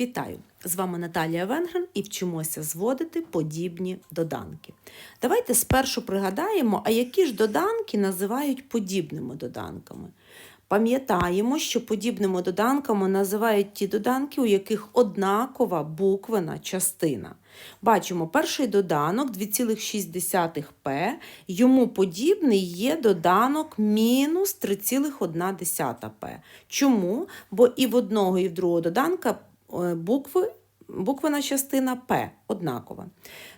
Вітаю! З вами Наталія Венгрен і вчимося зводити подібні доданки. Давайте спершу пригадаємо, а які ж доданки називають подібними доданками. Пам'ятаємо, що подібними доданками називають ті доданки, у яких однакова буквена частина. Бачимо, перший доданок 2,6p, йому подібний є доданок мінус 3,1p. Чому? Бо і в одного, і в другого доданка букви, буквена частина П однакова.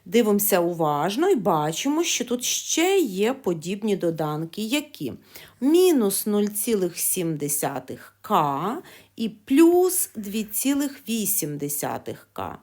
Дивимося уважно і бачимо, що тут ще є подібні доданки, які мінус 0,7к і плюс 2,8к.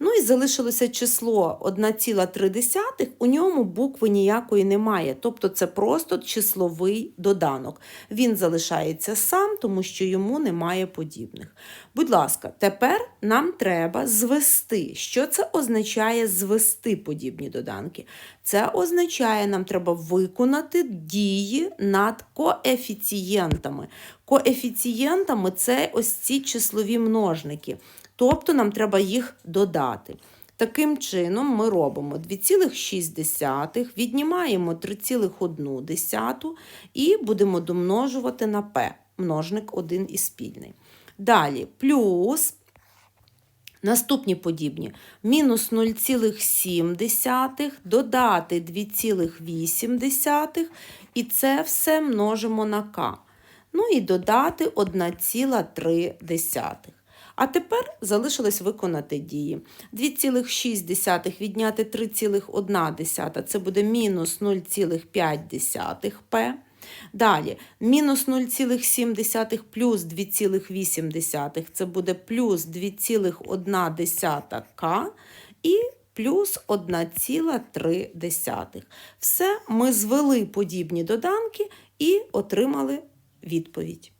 Ну і залишилося число 1,3, у ньому букви ніякої немає, тобто це просто числовий доданок. Він залишається сам, тому що йому немає подібних. Будь ласка, тепер нам треба звести. Що це означає звести подібні доданки? Це означає, нам треба виконати дії над коефіцієнтами. Коефіцієнтами це ось ці числові множники. Тобто нам треба їх додати. Таким чином, ми робимо 2,6, віднімаємо 3,1 і будемо домножувати на p, множник один і спільний. Далі плюс наступні подібні мінус 0,7 додати 2,8 і це все множимо на k. Ну і додати 1,3. А тепер залишилось виконати дії. 2,6 відняти 3,1 це буде мінус 0,5p. Далі, мінус 0,7 плюс 2,8 це буде плюс 2,1к і плюс 1,3. Все, ми звели подібні доданки і отримали відповідь.